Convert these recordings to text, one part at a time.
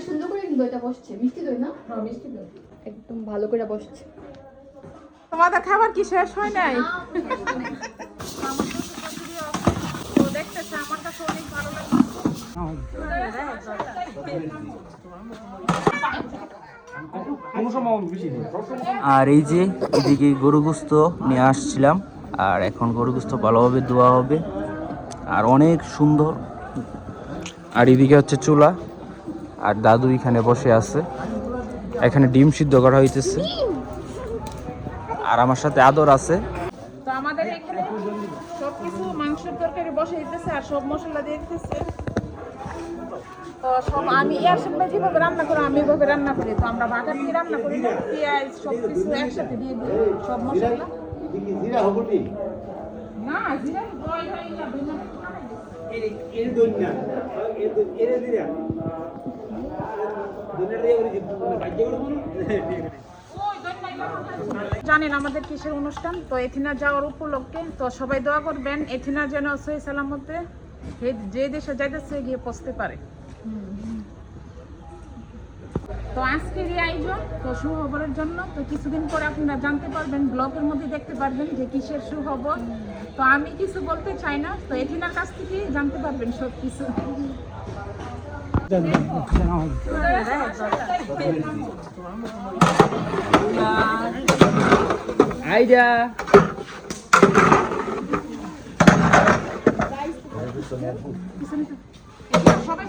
অনেক সুন্দর করে কিন্তু এটা বসছে। মিষ্টি দই না? হ্যাঁ মিষ্টি দই। একদম ভালো করে বসছে। তোমাদের খাবার কি শেষ হয় নাই? দেখতেছে আমার কাছে অনেক ভালো আর এই যে এদিকে গরু গোস্ত নিয়ে আসছিলাম। আর এখন গরু গোস্ত ভালোভাবে ধোয়া হবে। আর অনেক সুন্দর। আর এদিকে হচ্ছে চুলা। আর দাদু এখানে বসে আছে। এখানে ডিম সিদ্ধ করা হইতেছে। আর আমার সাথে আদর আছে। তো আমাদের এখানে সবকিছু মাংসের তরকারি বসে দিতেছে আর সব মশলা দিয়ে দিতেছে। তো সব আমি ইয়ার সামনে যেভাবে রান্না করি আমি এভাবে রান্না করি। তো আমরা বাগান দিয়ে রান্না করি পেঁয়াজ সব কিছু একসাথে দিয়ে দিই সব মশলা। জিরা না জিরা বয় হয়ে যাবে না এর এর দন্যা এর এর দিরা জানেন আমাদের কিসের অনুষ্ঠান? তো এথিনা যাওয়ার উপলক্ষে, তো সবাই দোয়া করবেন, এথিনা যেন সহি সালামতে যে- দেশে যাইতেছে, গিয়ে পৌঁছতে পারে। তো আজকের এই আয়োজন, তো সুখবরের জন্য, তো কিছুদিন পরে আপনারা জানতে পারবেন ব্লগের মধ্যে দেখতে পারবেন যে কিসের সুখবর। তো আমি কিছু বলতে চাই না, তো এথিনার কাছ থেকে জানতে পারবেন সব কিছু আইডা সবাই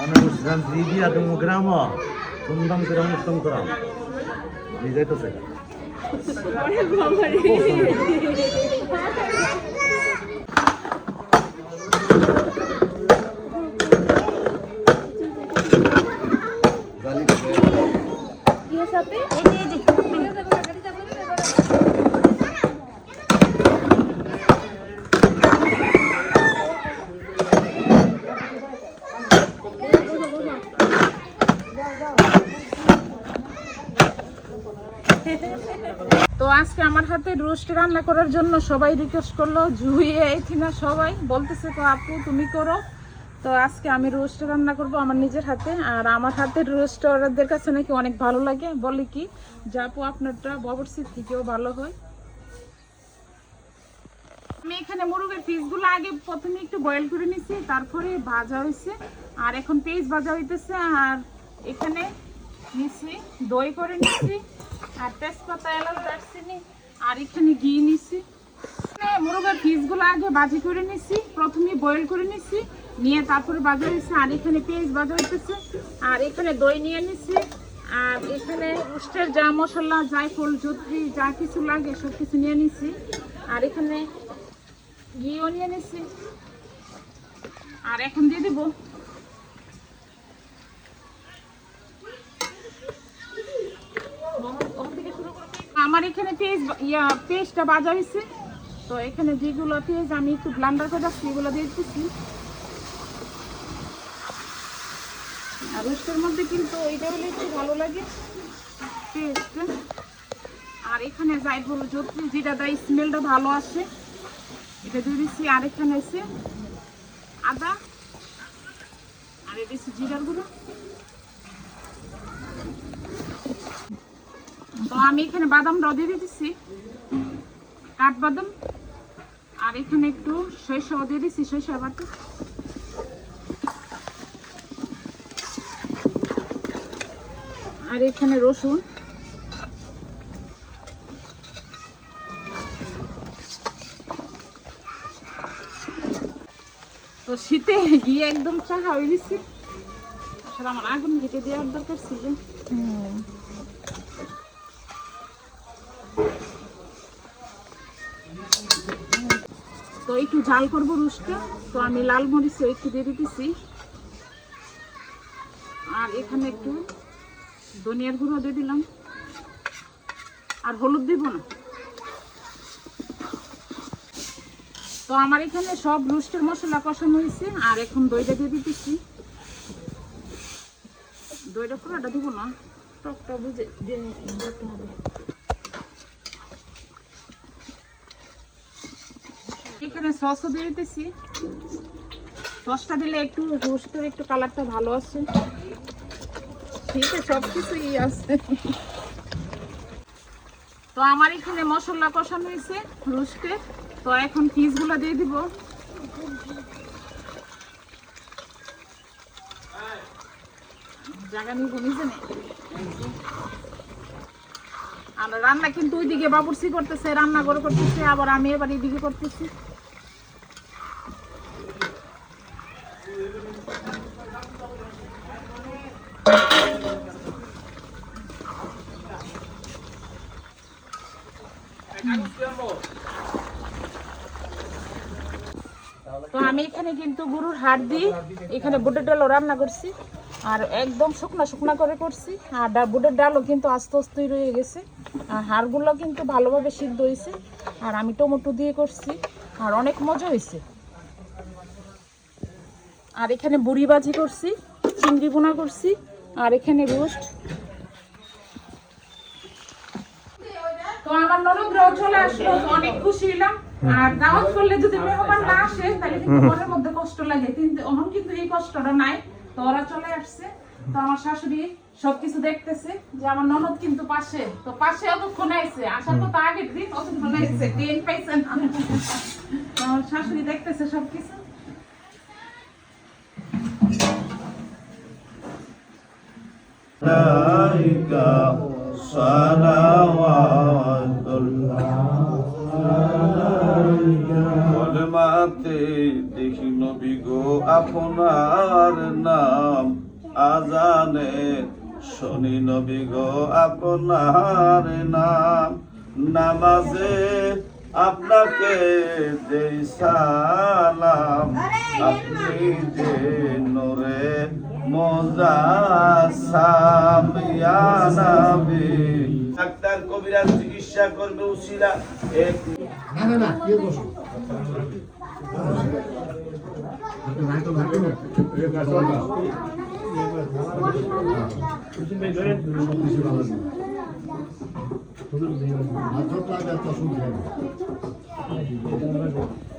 আমি বুঝলাম দিদি আর তুমি গ্রাম ধুমধাম করে অনুষ্ঠান করা যাইতেছে তো আজকে আমার হাতে রোস্ট রান্না করার জন্য সবাই রিকোয়েস্ট করল জুইয়ে এথিনা সবাই। বলতেছে, তো আপু, তুমি করো। তো আজকে আমি রোস্ট রান্না করব আমার নিজের হাতে। আর আমার হাতের রোস্ট ওদের কাছে নাকি অনেক ভালো লাগে। বলে কি, যে আপু, আপনারটা ববরসির থেকেও ভালো হয়। আমি এখানে মুরগের পিসগুলো আগে প্রথমে একটু বয়েল করে নিছি, তারপরে ভাজা হয়েছে আর এখন পেঁয়াজ ভাজা হইতেছে, আর এখানে নিছি, দই করে নিছি, আর তেজপাতা, এলাচ, দারচিনি, আর এখানে ঘি নিছি। মুরগের পিসগুলো আগে ভাজি করে নিছি, প্রথমে বয়েল করে নিছি, নিয়ে তারপরে ভাজা হয়েছে আর এখানে পেঁয়াজ ভাজা হইতেছে, আর এখানে দই নিয়ে নিছি, আর এখানে উষ্টের যা মশলা, জায়ফল জুত্রি যা কিছু লাগে সব কিছু নিয়ে নিছি, আর এখানে ঘিও নিয়ে নিছি আর এখন দিয়ে দেবো। আমার এখানে পেঁয়াজ ইয়া, পেঁয়াজটা বাজা হয়েছে। তো এখানে যেগুলো পেঁয়াজ আমি একটু ব্লান্ডার করে রাখছি, এগুলো দিয়ে দিচ্ছি আর মধ্যে কিন্তু এইটা হলে একটু ভালো লাগে, পেঁয়াজটা। আর এখানে জায়ফল যদি যেটা দেয় স্মেলটা ভালো আসে। এটা দিয়ে দিচ্ছি আর এখানে এসে আদা। আর এটা হচ্ছে জিরার গুঁড়ো। তো আমি এখানে বাদাম বাদামটাও দিয়ে দিতেছি। কাঠবাদাম। আর এখানে একটু সরিষাও দিয়ে দিচ্ছি সরিষা বাটা। আর এখানে রসুন। শীতে গিয়ে একদম চাহা হয়ে গেছি আসলে আমার আগুন ঘেটে দেওয়ার দরকার ছিল। তো একটু ঝাল করব রুশটা তো আমি লাল মরিচ একটু দিয়ে দিতেছি। আর এখানে একটু ধনিয়ার গুঁড়ো দিয়ে দিলাম। আর হলুদ দিব না। আমার এখানে সব রুস্টের মশলা কষানো হয়েছে, আর এখন দইটা দিয়ে দিতেছি। দইটা পুরোটা দিব না, টকটা বুঝে দিয়ে এখানে সসও দিয়ে দিতেছি। সসটা দিলে একটু রোস্টের একটু কালারটা ভালো আছে। ঠিক আছে সব কিছুই আছে। তো আমার এখানে মশলা কষানো হয়েছে রোস্টে তো এখন পিসগুলো দিয়ে দিব। জায়গা নিব নিজে আর রান্না কিন্তু ওইদিকে বাবুর্চি করতেছে, রান্না করে করতেছে, আবার আমি এবার এইদিকে করতেছি। তো আমি এখানে কিন্তু গরুর হাড় দিই। এখানে বুটের ডালও রান্না করছি। আর একদম শুকনা শুকনা করে করছি। আর বুটের ডালও কিন্তু আস্তে আস্তেই রয়ে গেছে। আর হাড়গুলো কিন্তু ভালোভাবে সিদ্ধ হয়েছে। আর আমি টমেটো দিয়ে করছি। আর অনেক মজা হয়েছে। আর এখানে বুড়ি বাজি করছি, চিংড়ি বোনা করছি, আর এখানে রোস্ট। তো আমার ননদরাও চলে আসলো, অনেক খুশি হলাম আর দাওয়াত করলে যদি মেহমান না আসে তাহলে কিন্তু মনের মধ্যে কষ্ট লাগে কিন্তু এখন কিন্তু এই কষ্টটা নাই তো ওরা চলে আসছে তো আমার শাশুড়ি সবকিছু দেখতেছে যে আমার ননদ কিন্তু পাশে তো পাশে অতক্ষণ আইছে আসার কথা আগের দিন অতক্ষণ আইছে ট্রেন পাইছেন তো আমার শাশুড়ি দেখতেছে সবকিছু عليك صلوات কলমাতে দেখি নবী গো আপনার নাম। আজানে শনি নবী গো আপনার নাম। নামাজে আপনাকে দেই সালাম। আপনি যে নোরে মোজাসাম ইয়া নবী ডাক্তার কবিরাজ চিকিৎসা করবে উসিলা এক একটা জিনিস আসতে হবে হালকা একটু দে।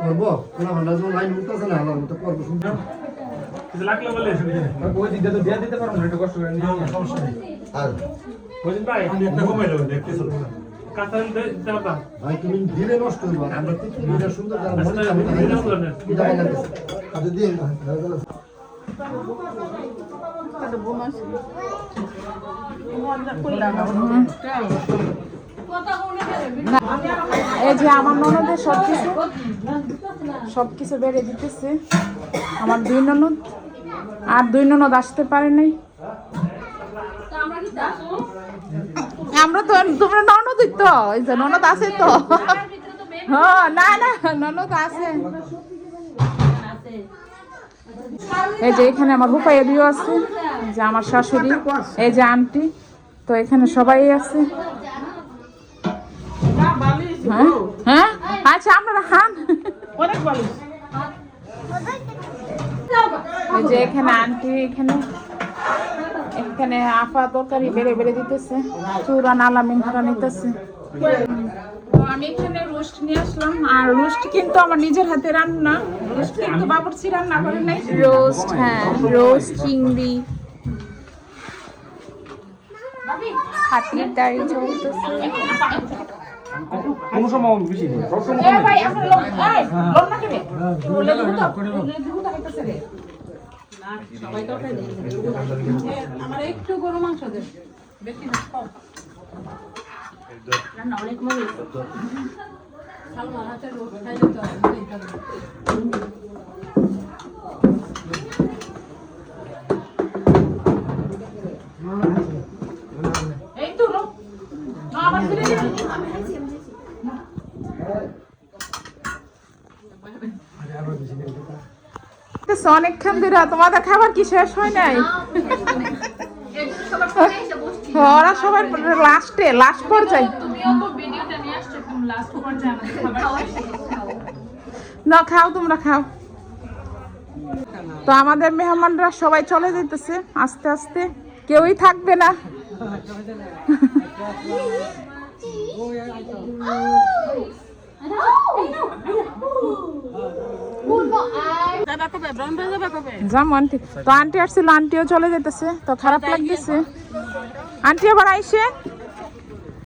আর একটু ভালো করে দিতে হবে, ছবি তুলতে হবে। ও মা। আলহামদুলিল্লাহ, আলহামদুলিল্লাহ। না, না। তো রুমটা ভরে ভরে করে রাখলে কেমন আছে? মনে হচ্ছে মনে জায়গা হবে। আর ভাই তুমি ধীরে নষ্ট করব আমরা তো সুন্দর যারা মনে চাবে না, এটা এই যে আমার ননদের সব কিছু সব কিছু বেড়ে দিতেছে। আমার দুই ননদ, আর দুই ননদ আসতে পারে নাই। আমরা তো, তোমরা ননদই তো, এই যে ননদ আছে তো। হ্যাঁ না না, ননদ আছে। এই যে এখানে আমার হুপাইয়া দিও আছে, যে আমার শাশুড়ি, এই যে আন্টি, তো এখানে সবাই আছে। হ্যাঁ? হ্যাঁ? আচ্ছা আপনারা খান। অনেক যে এখানে আন্টি এখানে এখানে আফা তরকারি বেড়ে বেড়ে দিতেছে। চূড়া নালামিন হারা নিতেছে। তো আমি এখানে রোস্ট নিয়ে আসলাম। আর রোস্ট কিন্তু আমার নিজের হাতে রান্না। রোস্ট কিন্তু বাবুর্চি রান্না করে নাই। রোস্ট হ্যাঁ রোস্ট চিংড়ি। খাতির দাড়ি চলতেছে। কোনো সময় বেশি নেই সব সময় ভাই আপনার লোক এই লোক না কেন? বলে দিব তো বলে দিব তো হইতাছে রে। আমার একটু গরু মাংস দে। বেশি না কম। রান্না অনেক মজা হয়েছে হাতের রোজ খাইলে তো এই তো না আবার ফিরে দিবি অনেকক্ষণ ধরে তোমাদের খাবার কি শেষ হয় নাই ওরা সবাই লাস্টে লাস্ট পর্যায়ে তুমিও তো ভিডিওটা নিয়ে আসছো একদম লাস্ট পর্যায়ে আমাদের না খাও তোমরা খাও তো আমাদের মেহমানরা সবাই চলে যেতেছে আস্তে আস্তে কেউই থাকবে না তো আন্টি আসছিল আন্টিও চলে যেতেছে তো খারাপ লাগতেছে। আন্টি আবার আইসে?